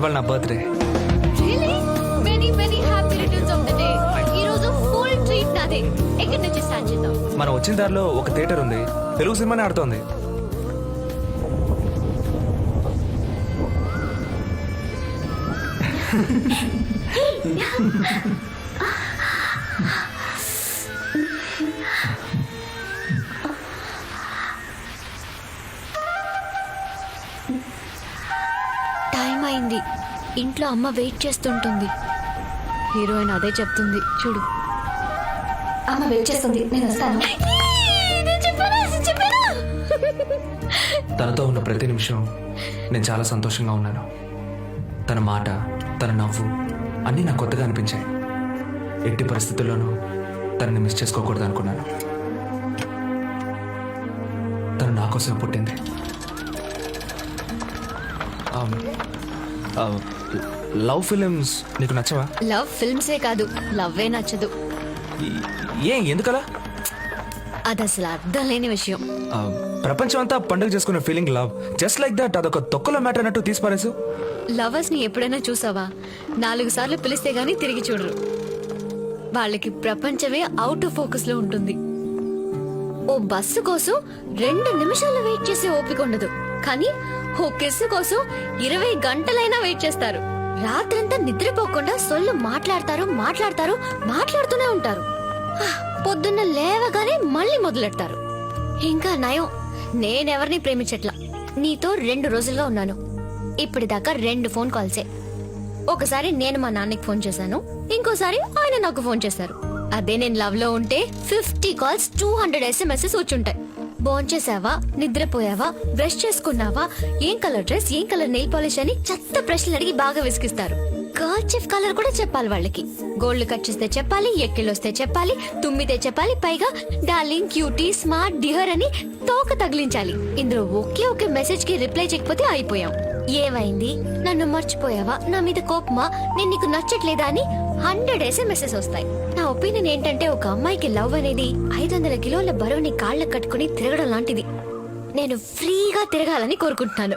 ఇవాళ నా birthday. Many ఈ రోజు నాదే. ఎక్కడి నుంచి చేద్దాం? వచ్చిన దారిలో ఒక థియేటర్ ఉంది. తెలుగు సినిమానే ఆడుతోంది. అయింది ఇంట్లో అమ్మ వెయిట్ చేస్తుంటుంది. హీరోయిన్ అదే చెప్తుంది. చూడు. అమ్మ వెయిట్ చేస్తుంది. నేను వస్తాను. తనతో ఉన్న ప్రతి నిమిషం నేను చాలా సంతోషంగా ఉన్నాను. తన మాట తన నవ్వు అన్నీ నాకు కొత్తగా అనిపించాయి. ఎట్టి పరిస్థితుల్లోనూ తనని మిస్ చేసుకోకూడదు అనుకున్నాను. తను నా కోసం పుట్టింది. ఆ, లవ్ ఫిలిమ్స్ నీకు నచ్చవా? లవ్ ఫిల్మ్సే కాదు లవ్వే నచ్చదు. ఏ ఎందుకలా? అది అసలు అర్థం లేని విషయం. ప్రపంచం అంతా పండుగ చేసుకునే feeling love. Just like that అదొక తొక్కలో మ్యాటర్ అన్నట్టు తీసిపారేసు లవర్స్ని ఎప్పుడైనా చూసావా? నాలుగు సార్లు పిలిస్తే గానీ తిరిగి చూడరు. వాళ్ళకి ప్రపంచమే అవుట్ ఆఫ్ ఫోకస్లో ఉంటుంది. ఓ బస్సు కోసం రెండు నిమిషాలు వెయిట్ చేసే ఓపిక ఉండదు. కానీ ఓ కిస్సు కోసం ఇరవై గంటలైనా వెయిట్ చేస్తారు. రాత్రంతా నిద్రపోకుండా సొల్లు మాట్లాడతారు మాట్లాడతారు మాట్లాడుతూనే ఉంటారు. పొద్దున్న లేవగానే మళ్ళీ మొదలెడతారు. ఇంకా నయం నేనెవరిని ప్రేమించట్లా? నీతో రెండు రోజులుగా ఉన్నాను. ఇప్పటిదాకా రెండు ఫోన్ కాల్సే. ఒకసారి నేను మా నాన్నకి ఫోన్ చేశాను ఇంకోసారి ఆయన నాకు ఫోన్ చేశారు. అదే నేను లవ్లో ఉంటే fifty calls two hundred SMSs వచ్చుంటాయి. భోంచేసావా నిద్రపోయావా? బ్రష్ చేసుకున్నావా? ఏం కలర్ డ్రెస్ ఏం కలర్ నెయిల్ పాలిష్ అని చెత్త ప్రశ్నలు అడిగి బాగా విసిగిస్తారు. కర్చిఫ్ కలర్ కూడా చెప్పాలి వాళ్ళకి. గోల్డ్ కట్ చేస్తే చెప్పాలి ఎక్కిలొస్తే చెప్పాలి తుమ్మితే చెప్పాలి పైగా డార్లింగ్ క్యూటీ స్మార్ట్ డిహర్ అని తోక తగిలించాలి. ఇందులో ఒకే ఒకే మెసేజ్కి రిప్లై చేయకపోతే అయిపోయాం. ఏమైంది? నన్ను మర్చిపోయావా? నా మీద కోపమా? నేను నీకు నచ్చట్లేదా అని హండ్రెడ్ ఎస్ఎంఎస్ఎస్ వస్తాయి. నా ఒపీనియన్ ఏంటంటే ఒక అమ్మాయికి లవ్ అనేది ఐదు వందల కిలోల బరువుని కాళ్ళకు కట్టుకుని తిరగడం లాంటిది. నేను ఫ్రీగా తిరగాలని కోరుకుంటున్నాను.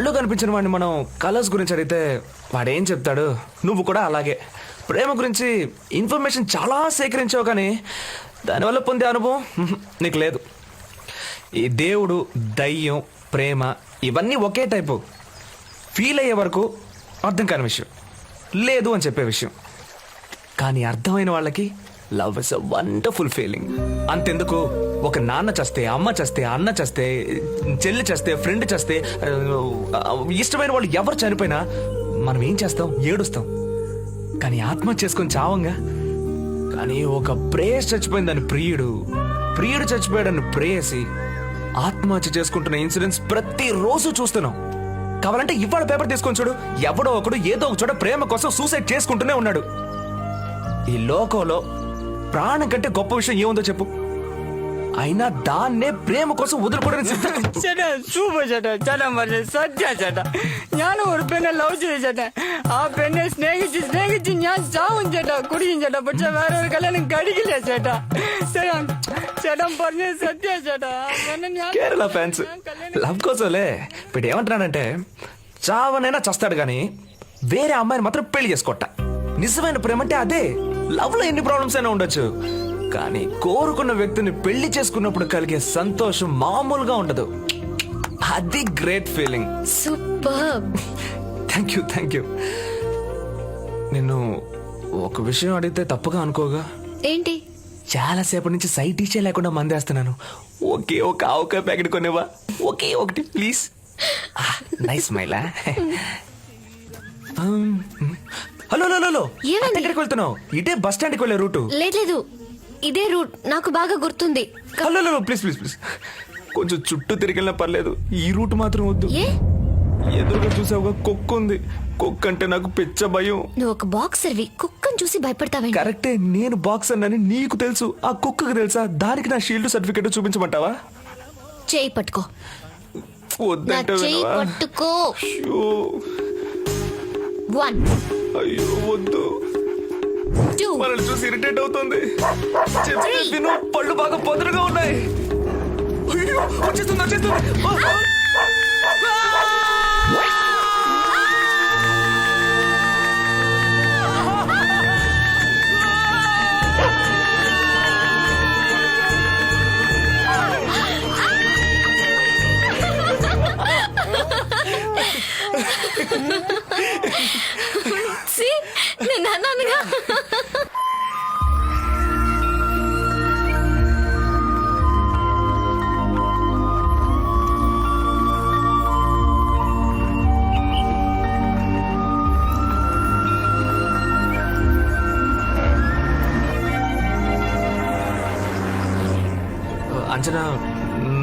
కళ్ళు కనిపించిన వాడిని మనం కలర్స్ గురించి అడిగితే వాడేం చెప్తాడు? నువ్వు కూడా అలాగే. ప్రేమ గురించి ఇన్ఫర్మేషన్ చాలా సేకరించావు కానీ దానివల్ల పొందే అనుభవం నీకు లేదు. ఈ దేవుడు దయ్యం ప్రేమ ఇవన్నీ ఒకే టైపు. ఫీల్ అయ్యే వరకు అర్థం కాని విషయం. లేదు అని చెప్పే విషయం. కానీ అర్థమైన వాళ్ళకి love is a wonderful feeling అంతెందుకు? ఒక నాన్న చస్తే అమ్మ చస్తే అన్న చస్తే చెల్లి చస్తే ఫ్రెండ్ చస్తే ఇష్టమైన వాళ్ళు ఎవరు చనిపోయినా మనం ఏం చేస్తాం? ఏడుస్తాం. కానీ ఆత్మహత్య చేసుకొని చావంగా? కానీ ఒక ప్రేయస్ చచ్చిపోయిందని ప్రియుడు ప్రియుడు చచ్చిపోయాడని ప్రేయసి ఆత్మహత్య చేసుకుంటున్న ఇన్సిడెంట్స్ ప్రతిరోజు చూస్తున్నాం. కావాలంటే ఇవాళ పేపర్ తీసుకొని చూడు. ఎవడో ఒకడు ఏదో ఒక చోట ప్రేమ కోసం సూసైడ్ చేసుకుంటూనే ఉన్నాడు. ఈ లోకంలో ప్రాణం కంటే గొప్ప విషయం ఏముందో చెప్పు. అయినా దాన్నే ప్రేమ కోసం వదులుకోవడానికి సిద్ధం ചേട്ടാ സൂപ്പർ ചേട്ടാ ചേട്ടാ പറഞ്ഞ സത്യ ചേട്ടാ ഞാൻ ഒരു പെണ്ണെ ലവ് ചെയ്തു ചേട്ടാ ആ പെണ്ണെ സ്നേഹിച്ച് സ്നേഹിച്ച് ഞാൻ ചാവും ചേട്ടാ കുടിക്കും ചേട്ടാ പക്ഷെ വേറെ ഒരു കല്യാണം കഴിക്കില്ല ചേട്ടാ ചേട്ടാ ചേട്ടാ പറഞ്ഞ സത്യ ചേട്ടാ ആ പെണ്ണെ ഞാൻ కేరళ ఫ్యాన్స్ లవ్ కోసంలే ఇప్పుడు ఏమంటున్నాడంటే చావనైనా చస్తాడు కానీ వేరే అమ్మాయిని మాత్రం పెళ్లి చేసుకోట నిజమైన ప్రేమ అంటే అదే లవ్ లో ఎన్ని ప్రాబ్లమ్స్ అయినా ఉండొచ్చు కానీ కోరుకున్న వ్యక్తిని పెళ్ళి చేసుకున్నప్పుడు కలిగే సంతోషం మామూలుగా ఉండదు. అది great feeling super. Thank you thank you నిన్ను ఒక విషయం అడిగితే తప్పుగా అనుకోగా? ఏంటి? చాలాసేపటి నుంచి సైట్ ఇచ్చే లేకుండా మందేస్తున్నాను. ఒకే ఒక ఆవకాయ ప్యాకెట్ కొనేవా ఒకే ఒకటి ప్లీజ్ నైస్ మైలా హలో హలో హలో? ఎక్కడికి వెళ్తున్నావు? ఇటే బస్ స్టాండ్కి వెళ్ళే రూటు. లేదు లేదు. ఇదే రూట్. నాకు బాగా గుర్తుంది. Please please please. కొంచెం చుట్టూ తిరిగినా పర్లేదు. ఈ రూట్ మాత్రం వద్దు. ఏ? ఎదురుగా చూసావుగా కుక్క ఉంది. కుక్క అంటే నాకు పిచ్చ భయం. నువ్వు ఒక బాక్సర్వి కుక్కను చూసి భయపడతావేంటి? కరెక్టే నేను బాక్స్ అన్నని నీకు తెలుసు. ఆ కుక్కకు తెలుసా? దానికి నా షీల్డ్ సర్టిఫికెట్ చూపించమంటావా? చేయి పట్టుకో. వద్దంటే చేయి వినవా? పట్టుకో. అయ్యో. వన్ అయ్యో వద్దు. టూ మనల్ని చూసి ఇరిటేట్ అవుతుంది చెప్పేది విను పళ్ళు బాగా పొదరుగా ఉన్నాయి అయ్యో వచ్చేస్తుంది వచ్చేస్తుంది ఆ, ఆ. అంజనా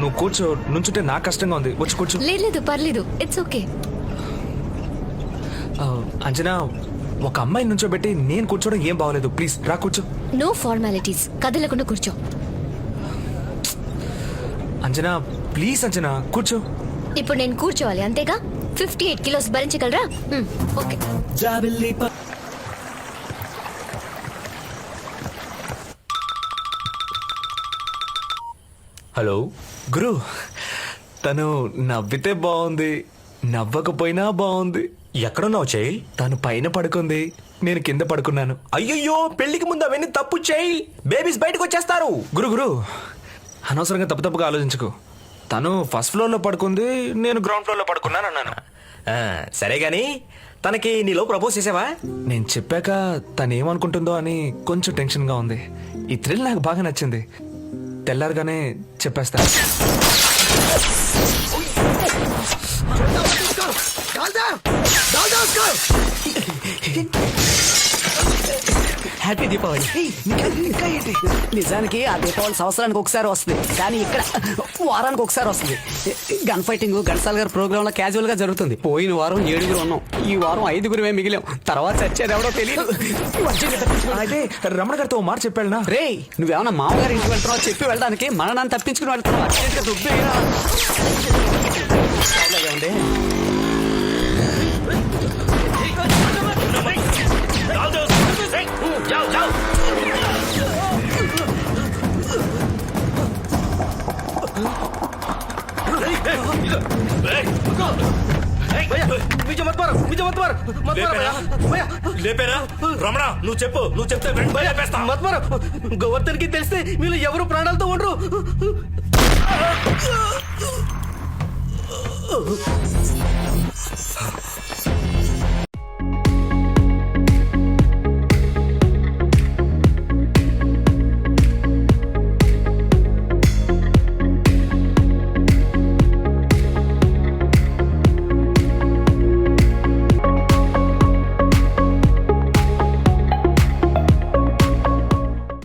నువ్వు కూర్చో నుంచుంటే నాకు కష్టంగా ఉంది. వచ్చి కూర్చో. లేదు లేదు పర్లేదు. ఇట్స్ ఓకే అంజనా ఒక అమ్మాయిని నుంచోబెట్టి నేను కూర్చోవడం ఏం బాగోలేదు. ప్లీజ్ రా కూర్చో. నో ఫార్మాలిటీస్ కదలకుండా కూర్చో. అంజనా ప్లీజ్ అంజనా కూర్చో. ఇప్పుడు నేను కూర్చోవాలి అంతేగా? ఫిఫ్టీ ఎయిట్ కిలోస్ భరించగలరా ఓకే హలో. గురు తను నవ్వితే బాగుంది నవ్వకపోయినా బాగుంది ఎక్కడున్నావు చేయి తను పైన పడుకుంది నేను కింద పడుకున్నాను. అయ్యయ్యో పెళ్ళికి ముందు అవన్నీ తప్పు చేయి బేబీస్ బయటకు వచ్చేస్తారు. గురు గురు అనవసరంగా తప్పు తప్పుగా ఆలోచించుకో. తను ఫస్ట్ ఫ్లోర్లో పడుకుంది నేను గ్రౌండ్ ఫ్లోర్లో పడుకున్నాను అన్నాను. సరే గాని తనకి నీలో ప్రపోజ్ చేసావా? నేను చెప్పాక తను ఏమనుకుంటుందో అని కొంచెం టెన్షన్గా ఉంది. ఈ థ్రిల్ నాకు బాగా నచ్చింది. తెల్లారగానే చెప్పేస్తా. హ్యాపీ దీపావళి నిజానికి ఆ దీపావళి సంవత్సరానికి ఒకసారి వస్తుంది. కానీ ఇక్కడ వారానికి ఒకసారి వస్తుంది. గన్ ఫైటింగ్ గన్సాల్ గారి ప్రోగ్రామ్లో క్యాజువల్గా జరుగుతుంది. పోయిన వారం ఏడుగురు ఉన్నాం. ఈ వారం ఐదుగురమే మిగిలాం. తర్వాత చచ్చేది ఎవడో తెలియదు అయితే రమణ గారితో మాట చెప్పాడునా? రే నువ్వేమన్నా మామగారి ఇంటికి వెళ్తున్నావు? చెప్పి వెళ్ళడానికి మననాన్ని తప్పించుకుని వెళ్తున్నావు? అర్జెంట్గా ఉంది. లేపేరా రమణ నువ్వు చెప్పు నువ్వు చెప్తే వెంటనే లేపేస్తా. గోవర్ధన్కి తెలిస్తే వీళ్ళు ఎవరు ప్రాణాలతో ఉండరు